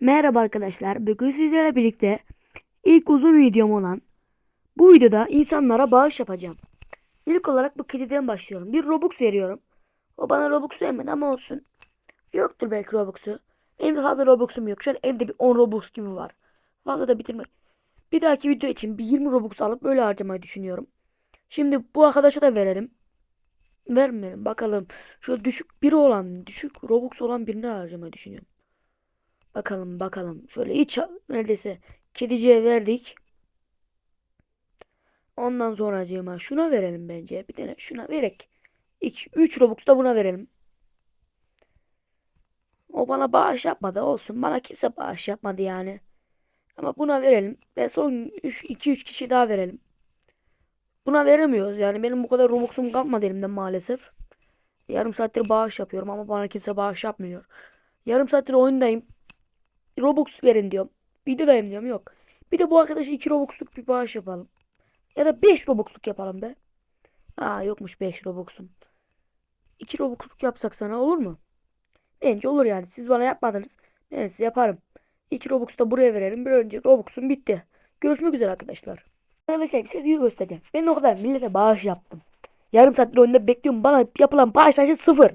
Merhaba arkadaşlar. Bugün sizlerle birlikte ilk uzun videom olan bu videoda insanlara bağış yapacağım. İlk olarak bu kediden başlıyorum. Bir Robux veriyorum. O bana Robux vermedi ama olsun. Yoktur belki Robux'u. Benim de fazla Robux'um yok. Şu an evde bir 10 Robux gibi var. Fazla da bitirmek. Bir dahaki video için bir 20 Robux alıp böyle harcamayı düşünüyorum. Şimdi bu arkadaşa da verelim. Vermeyelim bakalım. Şu düşük biri olan, düşük Robux olan birini harcamayı düşünüyorum. Bakalım bakalım. Şöyle hiç neredeyse kediciye verdik. Ondan sonra acıma şuna verelim bence. Bir tane şuna verek. 2 3 Robux da buna verelim. O bana bağış yapmadı olsun. Bana kimse bağış yapmadı yani. Ama buna verelim. Ve son 2-3 kişi daha verelim. Buna veremiyoruz. Yani benim bu kadar Robux'um kalmadı elimden maalesef. Yarım saattir bağış yapıyorum ama bana kimse bağış yapmıyor. Yarım saattir oyundayım. Robux verin diyorum. Videodayım diyorum yok. Bir de bu arkadaşa 2 Robux'luk bir bağış yapalım. Ya da 5 Robux'luk yapalım be. Aa yokmuş 5 Robux'um. 2 Robux'luk yapsak sana olur mu? Bence olur yani. Siz bana yapmadınız. Ben size yaparım. 2 Robux da buraya verelim. Bir önce Robux'um bitti. Görüşmek üzere arkadaşlar. Arkadaşlar bir şey göstereceğim. Ben o kadar millete bağış yaptım. Yarım saattir oyunda bekliyorum. Bana yapılan bağış sayısı sıfır.